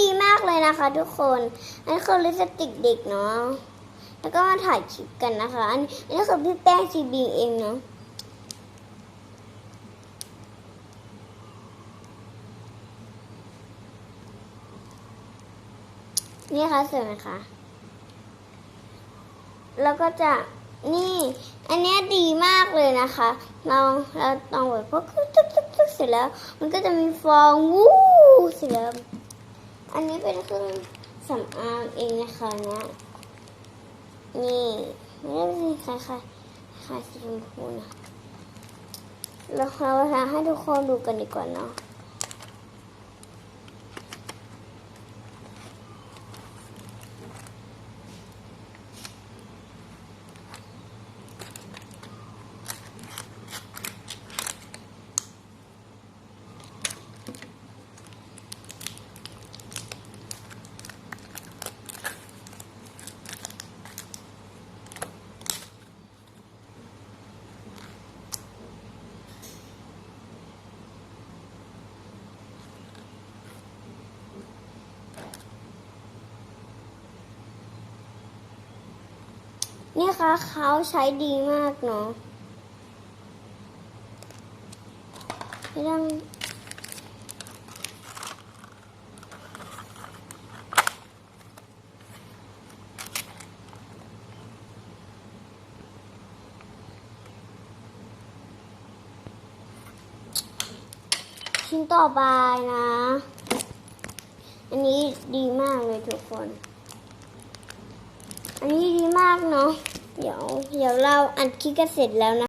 ดีมากเลยนะคะ ทุกคนอันนี้คือลิปสติกเด็กเนาะแล้วก็มาถ่ายคลิปกันนะคะ อันนี้คือพี่แป้งซีบีเองเนาะนี่ค่ะสวยไหมคะแล้วก็จะนี่ อันนี้ดีมากเลยนะคะ เราเราต้องแบบพวกตึ๊กตึ๊กตึ๊กเสร็จแล้ว มันก็จะมีฟองวู้เสร็จแล้ว อันนี้เป็นเครื่องสำอางเองนะคะเนี่ยนี่ไม่ได้เป็นครคล้ายคล้ายสีชมพูนะแล้วเราจะให้ทุกคนดูกันดีกว่าเนาะ นี่คะเขาใช้ดีมากเนาะไม่ต้องชิ้นต่อไปนะ อันนี้ดีมากเลยทุกคน อันนี้ดีมากเนาะ เดี๋ยว เดี๋ยวเราอัดคลิปกันเสร็จแล้วนะ